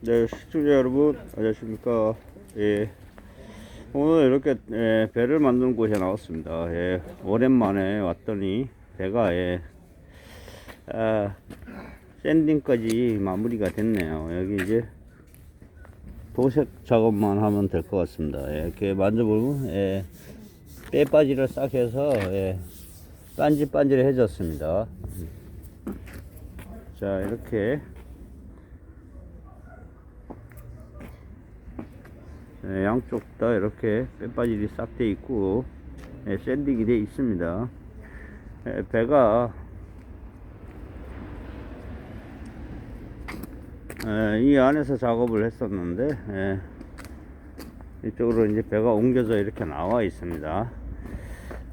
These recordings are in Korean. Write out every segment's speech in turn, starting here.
네, 시청자 여러분, 안녕하십니까. 예. 오늘 이렇게 예, 배를 만드는 곳에 나왔습니다. 예, 오랜만에 왔더니 배가 예, 아, 샌딩까지 마무리가 됐네요. 여기 이제 도색 작업만 하면 될 것 같습니다. 예, 이렇게 만져보면 예, 빼빠지를 싹 해서 예, 반질반질해졌습니다. 자, 이렇게 네, 양쪽 다 이렇게 빼빠질이 싹 돼 있고 네, 샌딩이 돼 있습니다. 네, 배가 네, 이 안에서 작업을 했었는데 네, 이쪽으로 이제 배가 옮겨져 이렇게 나와 있습니다.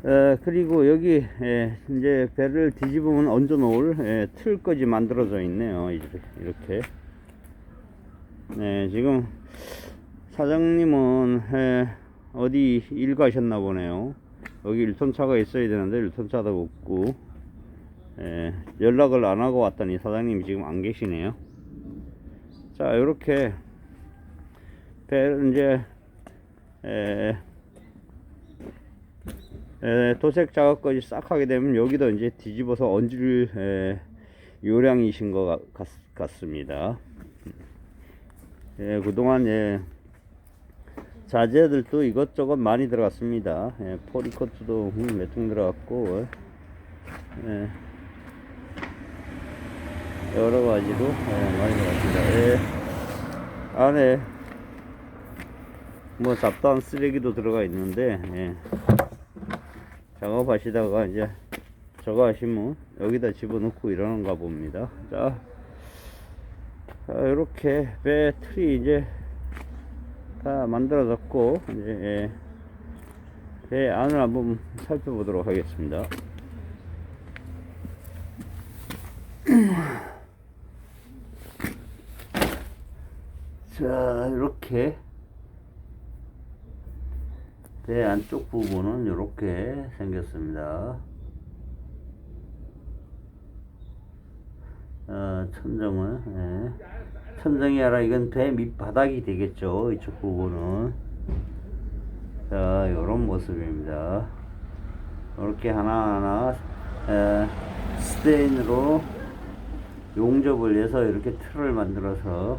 에, 그리고 여기 에, 이제 배를 뒤집으면 얹어 놓을 에, 틀까지 만들어져 있네요. 이렇게. 네, 지금 사장님은 에, 어디 일 가셨나 보네요. 여기 1톤 차가 있어야 되는데 1톤 차도 없고 에, 연락을 안 하고 왔더니 사장님이 지금 안 계시네요. 자, 이렇게 배 이제 에, 에, 도색 작업까지 싹 하게 되면 여기도 이제 뒤집어서 얹을 에, 요량이신 것 같, 같, 같습니다. 예, 그동안 예, 자재들도 이것저것 많이 들어갔습니다. 예, 포리코트도 음, 몇통 들어갔고 예, 여러 가지로 예, 많이 들어갔습니다. 예, 안에 뭐 잡다한 쓰레기도 들어가 있는데 예. 작업하시다가 이제 저거 하시면 여기다 집어넣고 이러는가 봅니다. 자, 자 이렇게 배 틀이 이제 다 만들어졌고 이제 예, 배 안을 한번 살펴보도록 하겠습니다. 자, 이렇게 배 안쪽 부분은 이렇게 생겼습니다. 어, 천정은 예. 천정이 아니라 이건 배 밑바닥이 되겠죠. 이쪽 부분은 자 이런 모습입니다. 이렇게 하나하나 에, 스테인으로 용접을 해서 이렇게 틀을 만들어서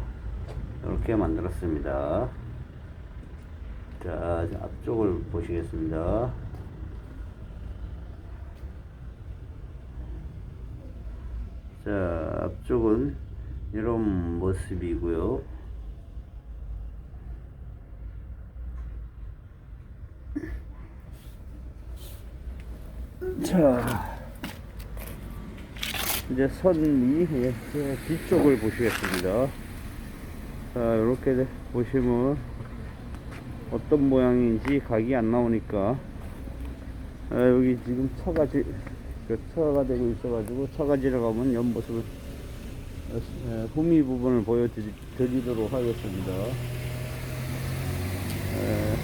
이렇게 만들었습니다. 자, 앞쪽을 보시겠습니다. 자, 앞쪽은 이런 모습이고요. 자, 이제 선이 뒤쪽을 보시겠습니다. 자, 이렇게 보시면 어떤 모양인지 각이 안 나오니까 아, 여기 지금 차가 지, 그 차가 되고 있어가지고 차가 지나가면 옆 모습을 어, 에, 후미 부분을 보여드리도록 하겠습니다. 에,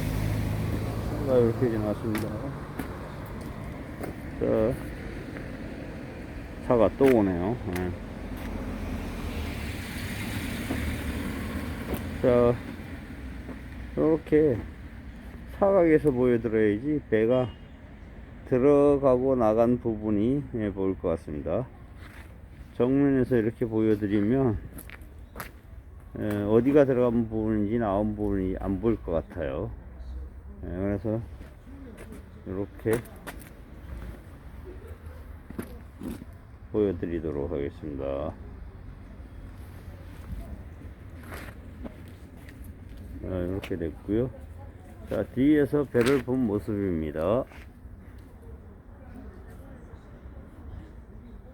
차가 이렇게 지나갔습니다. 자, 차가 또 오네요. 예. 자, 이렇게 사각에서 보여드려야지 배가 들어가고 나간 부분이 예, 보일 것 같습니다. 정면에서 이렇게 보여드리면 예, 어디가 들어간 부분인지 나온 부분이 안 보일 것 같아요. 예, 그래서 이렇게 보여드리도록 하겠습니다. 자, 이렇게 됐고요. 자, 뒤에서 배를 본 모습입니다.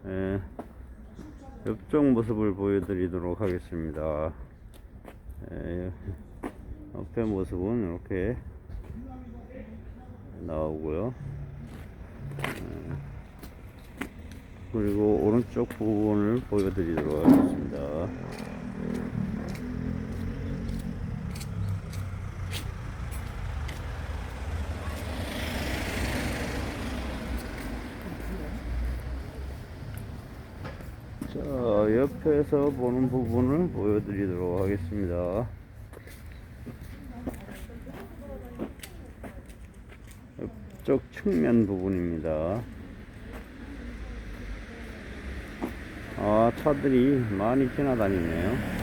예, 옆쪽 모습을 보여드리도록 하겠습니다. 예, 옆에 모습은 이렇게 나오고요. 예, 그리고 오른쪽 부분을 보여드리도록 하겠습니다. 자, 옆에 앞에서 보는 부분을 보여드리도록 하겠습니다. 옆쪽 측면 부분입니다. 아, 차들이 많이 지나다니네요.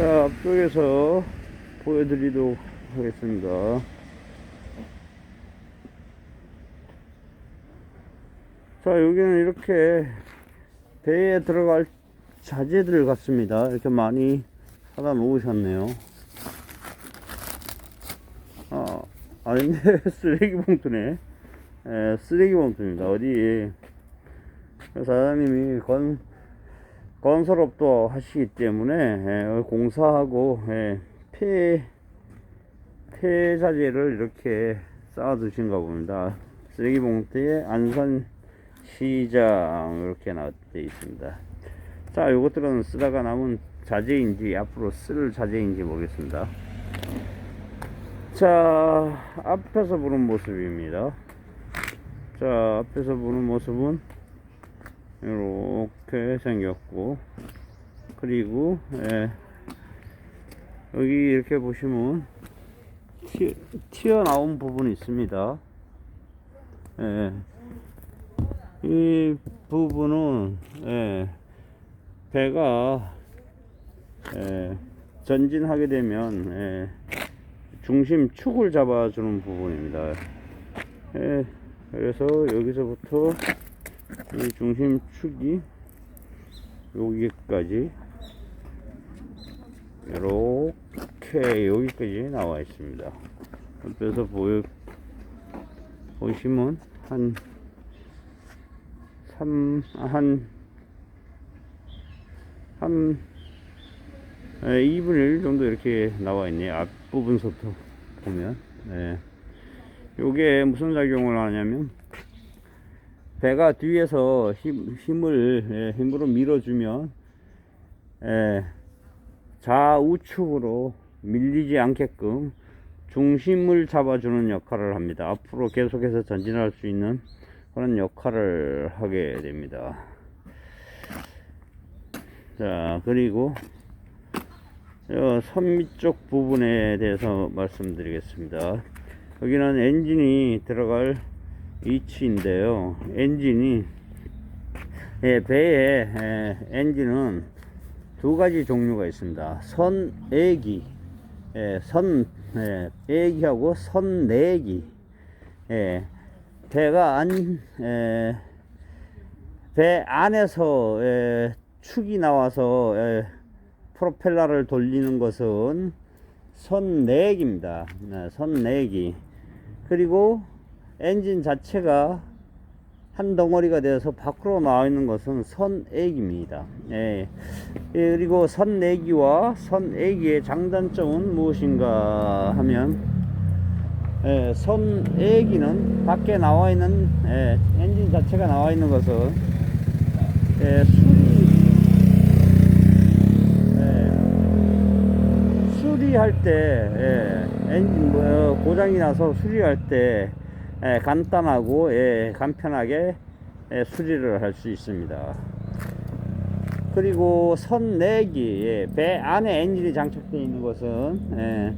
자, 앞 쪽에서 보여드리도록 하겠습니다. 자, 여기는 이렇게 배에 들어갈 자재들 같습니다. 이렇게 많이 사다 놓으셨네요. 아, 아닌데, 쓰레기 봉투네. 에, 쓰레기 봉투입니다. 어디, 사장님이 건, 건설업도 하시기 때문에, 에, 공사하고, 에, 폐, 폐자재를 이렇게 쌓아 두신가 봅니다. 쓰레기 봉투에 안산 시장 이렇게 나와 있습니다. 자, 요것들은 쓰다가 남은 자재인지 앞으로 쓸 자재인지 모르겠습니다. 자, 앞에서 보는 모습입니다. 자, 앞에서 보는 모습은 이렇게 생겼고, 그리고 예, 여기 이렇게 보시면 튀, 튀어나온 부분이 있습니다. 예, 이 부분은 예, 배가 예, 전진하게 되면 예, 중심 축을 잡아주는 부분입니다. 예, 그래서 여기서부터 이 중심 축이 여기까지 이렇게 여기까지 나와 있습니다. 옆에서 보여 보시면 한 3, 한, 한, 에, 2분의 1 정도 이렇게 나와 있네요. 앞부분부터 보면. 네. 요게 무슨 작용을 하냐면, 배가 뒤에서 힘, 힘을, 예, 힘으로 밀어주면, 예, 좌우측으로 밀리지 않게끔 중심을 잡아주는 역할을 합니다. 앞으로 계속해서 전진할 수 있는 그런 역할을 하게 됩니다. 자, 그리고 어, 선미 쪽 부분에 대해서 말씀드리겠습니다. 여기는 엔진이 들어갈 위치인데요. 엔진이 예, 배에 예, 엔진은 두 가지 종류가 있습니다. 선애기, 예, 선 예, 애기하고 선내기. 예, 배가 안, 에, 배 안에서 에, 축이 나와서 에, 프로펠러를 돌리는 것은 선내기입니다. 네, 선내기. 그리고 엔진 자체가 한 덩어리가 되어서 밖으로 나와 있는 것은 선애기입니다. 예. 예, 그리고 선내기와 선애기의 장단점은 무엇인가 하면 예, 선애기는 밖에 나와 있는 예, 엔진 자체가 나와 있는 것은 예, 예, 수리할 때 예, 엔진 뭐 고장이 나서 수리할 때 예, 간단하고 예, 간편하게 예, 수리를 할 수 있습니다. 그리고 선 내기 예, 배 안에 엔진이 장착되어 있는 것은 예,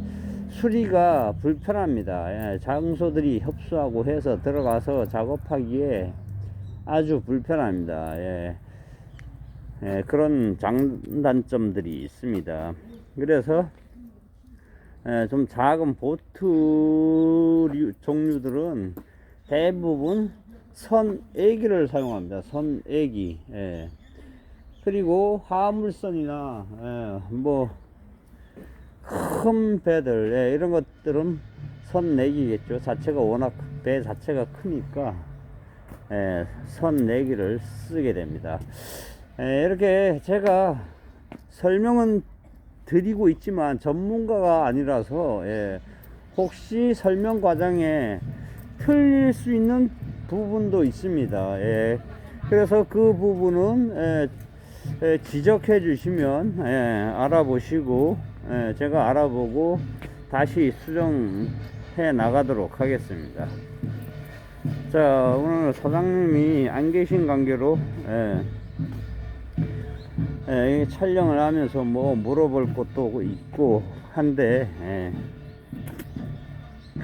수리가 불편합니다. 예, 장소들이 협소하고 해서 들어가서 작업하기에 아주 불편합니다. 예, 예, 그런 장단점들이 있습니다. 그래서 예, 좀 작은 보트 종류들은 대부분 선애기를 사용합니다. 선애기. 예. 그리고 화물선이나 예, 뭐큰 배들 예, 이런 것들은 선내기겠죠. 자체가 워낙 배 자체가 크니까 예, 선내기를 쓰게 됩니다. 예, 이렇게 제가 설명은 드리고 있지만 전문가가 아니라서 예, 혹시 설명 과정에 틀릴 수 있는 부분도 있습니다. 예, 그래서 그 부분은 예, 예, 지적해 주시면 예, 알아보시고 예, 제가 알아보고 다시 수정해 나가도록 하겠습니다. 자 오늘 사장님이 안 계신 관계로 예, 예, 이 촬영을 하면서 뭐 물어볼 것도 있고 한데 예,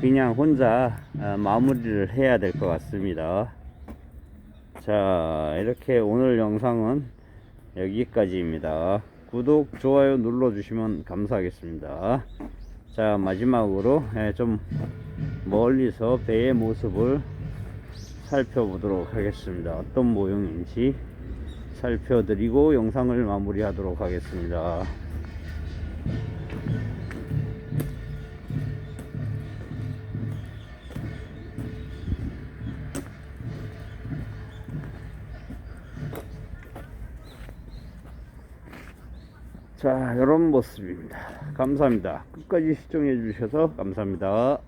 그냥 혼자 아, 마무리를 해야 될 것 같습니다. 자 이렇게 오늘 영상은 여기까지입니다. 구독, 좋아요 눌러 주시면 감사하겠습니다. 자 마지막으로 예, 좀 멀리서 배의 모습을 살펴보도록 하겠습니다. 어떤 모형인지 살펴드리고 영상을 마무리하도록 하겠습니다. 자, 이런 모습입니다. 감사합니다. 끝까지 시청해 주셔서 감사합니다.